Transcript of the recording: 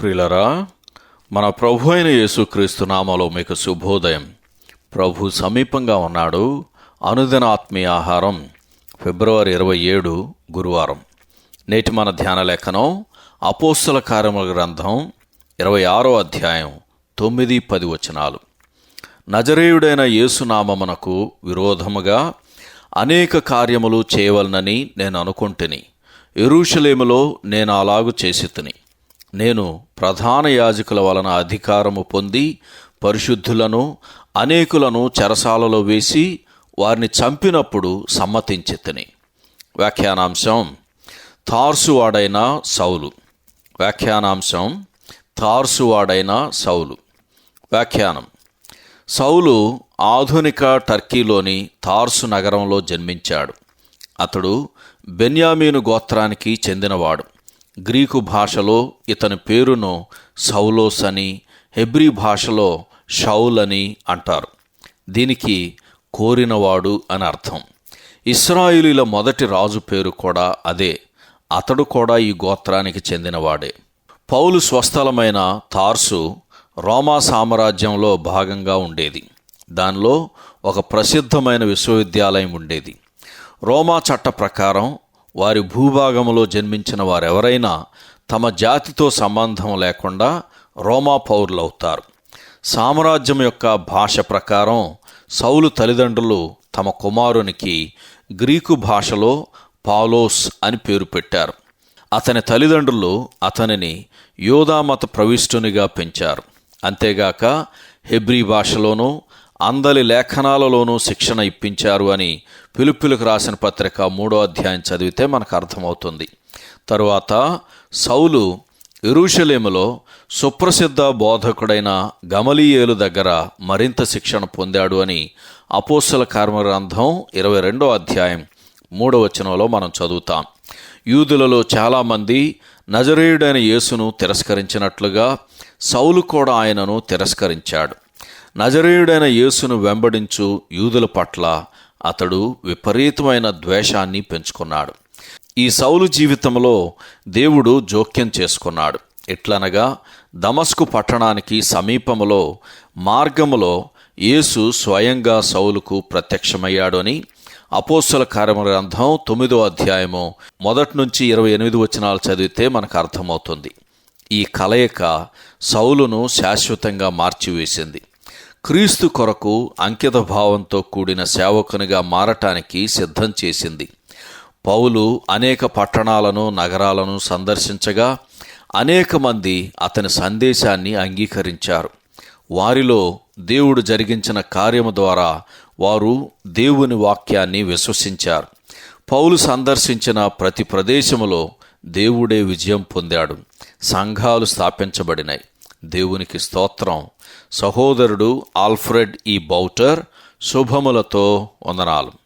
ప్రిలరా మన ప్రభు అయిన యేసుక్రీస్తు నామలో మీకు శుభోదయం. ప్రభు సమీపంగా ఉన్నాడు. అనుదిన ఆత్మీయ ఆహారం ఫిబ్రవరి ఇరవై ఏడు గురువారం. నేటి మన ధ్యాన లేఖనం అపోస్తుల కార్యముల గ్రంథం ఇరవై ఆరో అధ్యాయం తొమ్మిది పది వచనాలు. నజరేయుడైన యేసునామమునకు విరోధముగా అనేక కార్యములు చేయవలనని నేను అనుకుంటుని ఎరూషలేములో నేను అలాగు చేసి నేను ప్రధాన యాజకుల వలన అధికారము పొంది పరిశుద్ధులను అనేకులను చెరసాలలో వేసి వారిని చంపినప్పుడు సమ్మతించి వ్యాఖ్యానాంశం తార్సువాడైన సౌలు. వ్యాఖ్యానాంశం తార్సువాడైన సౌలు. వ్యాఖ్యానం సౌలు ఆధునిక టర్కీలోని తార్సు నగరంలో జన్మించాడు. అతడు బెన్యామీను గోత్రానికి చెందినవాడు. గ్రీకు భాషలో ఇతని పేరును సౌలోస్ అని హెబ్రీ భాషలో షౌల్ అని అంటారు. దీనికి కోరినవాడు అని అర్థం. ఇస్రాయిలీల మొదటి రాజు పేరు కూడా అదే. అతడు కూడా ఈ గోత్రానికి చెందినవాడే. పౌలు స్వస్థలమైన తార్సు రోమా సామ్రాజ్యంలో భాగంగా ఉండేది. దానిలో ఒక ప్రసిద్ధమైన విశ్వవిద్యాలయం ఉండేది. రోమా చట్ట ప్రకారం వారి భూభాగంలో జన్మించిన వారెవరైనా తమ జాతితో సంబంధం లేకుండా రోమా పౌరులవుతారు. సామ్రాజ్యం యొక్క భాష ప్రకారం సౌలు తల్లిదండ్రులు తమ కుమారునికి గ్రీకు భాషలో పాలోస్ అని పేరు పెట్టారు. అతని తల్లిదండ్రులు అతనిని యోధామత ప్రవిష్టునిగా పెంచారు. అంతేగాక హెబ్రీ భాషలోనూ అందలి లేఖనాలలోనూ శిక్షణ ఇప్పించారు అని పిలుపులకు రాసిన పత్రిక మూడో అధ్యాయం చదివితే మనకు అర్థమవుతుంది. తరువాత సౌలు ఎరుషలేములో సుప్రసిద్ధ బోధకుడైన గమలీయేలు దగ్గర మరింత శిక్షణ పొందాడు అని అపోసల కర్మగ్రంథం ఇరవై రెండో అధ్యాయం మూడో వచనంలో మనం చదువుతాం. యూదులలో చాలామంది నజరేయుడైన యేసును తిరస్కరించినట్లుగా సౌలు కూడా ఆయనను తిరస్కరించాడు. నజరేయుడైన యేసును వెంబడించు యూదుల పట్ల అతడు విపరీతమైన ద్వేషాన్ని పెంచుకున్నాడు. ఈ సౌలు జీవితంలో దేవుడు జోక్యం చేసుకున్నాడు. ఎట్లనగా దమస్కు పట్టణానికి సమీపములో మార్గములో యేసు స్వయంగా సౌలుకు ప్రత్యక్షమయ్యాడు అని అపోస్తుల కార్యగ్రంథం తొమ్మిదో అధ్యాయము మొదటి నుంచి ఇరవై ఎనిమిది వచనాలు చదివితే మనకు అర్థమవుతుంది. ఈ కలయిక సౌలును శాశ్వతంగా మార్చివేసింది. క్రీస్తు కొరకు అంకిత భావంతో కూడిన సేవకునిగా మారటానికి సిద్ధం చేసింది. పౌలు అనేక పట్టణాలను నగరాలను సందర్శించగా అనేక మంది అతని సందేశాన్ని అంగీకరించారు. వారిలో దేవుడు జరిగించిన కార్యము ద్వారా వారు దేవుని వాక్యాన్ని విశ్వసించారు. పౌలు సందర్శించిన ప్రతి ప్రదేశములో దేవుడే విజయం పొందాడు. సంఘాలు స్థాపించబడినాయి. దేవునికి స్తోత్రం. సహోదరుడు ఆల్ఫ్రెడ్ ఈ బౌటర్ శుభములతో వందనాలు.